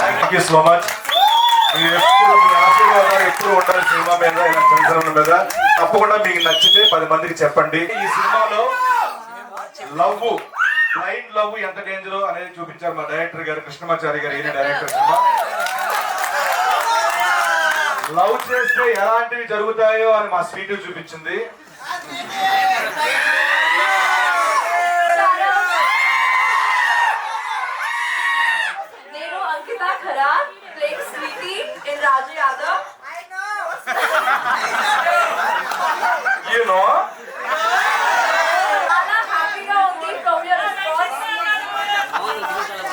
Thank you so much మీరు ఎప్పుడు మీ ఆశీర్వాదాలు ఎప్పుడు ఉండాలి సినిమా మీద ఇలా సంచలనం మీద తప్పకుండా మీకు నచ్చితే పది మందికి చెప్పండి. ఈ సినిమాలో లవ్ బ్లైండ్ లవ్ ఎంత డేంజర్ అనేది చూపించారు మా డైరెక్టర్ గారు కృష్ణమాచారి గారు ఈయన డైరెక్టర్ సినిమా. లవ్ చేస్తే ఎలాంటివి జరుగుతాయో అని మా స్వీట్ చూపించింది నేను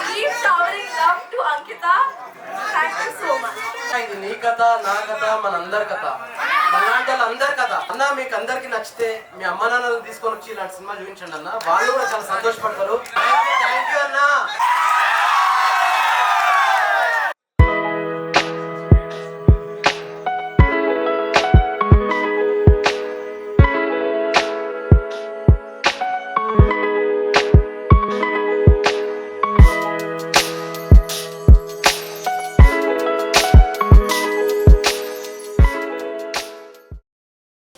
keep showering love to Ankita thank you so much ఇది నీ కథ నా కథ మనందరి కథ. మనాంటి అందరి కథ. అన్న మీకు అందరికి నచ్చితే మీ అమ్మ నాన్నలు తీసుకొని వచ్చి ఇలాంటి సినిమా చూపించండి అన్న. వాళ్ళు కూడా చాలా సంతోషపడతారు. థ్యాంక్ యూ అన్న.